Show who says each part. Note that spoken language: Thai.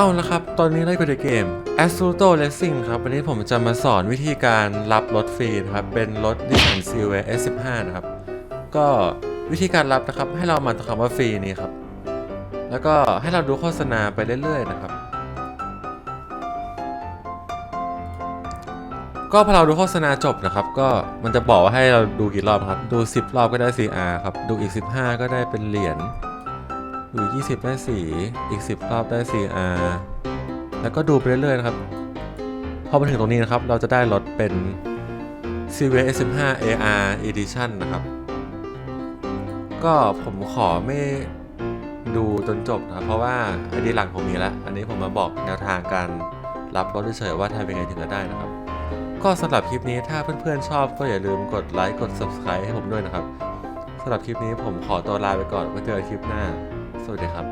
Speaker 1: เอาละครับ ตอนนี้เราอยู่ในเกม a s t r o Racing ครับ วันนี้ผมจะมาสอนวิธีการรับรถฟรีนะครับ เป็นรถ Nissan c w S15 นะครับ ก็วิธีการรับนะครับ ให้เรามาตัวคำว่าฟรีนี้ครับ แล้วก็ให้เราดูโฆษณาไปเรื่อยๆนะครับ ก็พอเราดูโฆษณาจบนะครับ ก็มันจะบอกว่าให้เราดูกี่รอบครับ ดู 10 รอบก็ได้ 4R ครับ ดูอีก 15 ก็ได้เป็นเหรียญ อีก20 ได้สีอีก 10 รอบได้ 4R แล้วก็ดูไปเรื่อยๆนะครับ พอมาถึงตรงนี้นะครับ เราจะได้รถเป็น c v s 15 AR Edition นะครับ ก็ผมขอไม่ดูจนจบนะครับ เพราะว่าไอดีหลังผมมีแล้ว อันนี้ผมมาบอกแนวทางการรับรถเฉยๆว่าทำยังไงถึงจะได้นะครับ ก็สำหรับคลิปนี้ถ้าเพื่อนๆชอบก็อย่าลืมกดไลค์กด subscribe ให้ผมด้วยนะครับสำหรับคลิปนี้ผมขอตัวลาไปก่อนไว้เจอกันคลิปหน้า สวัสดีครับ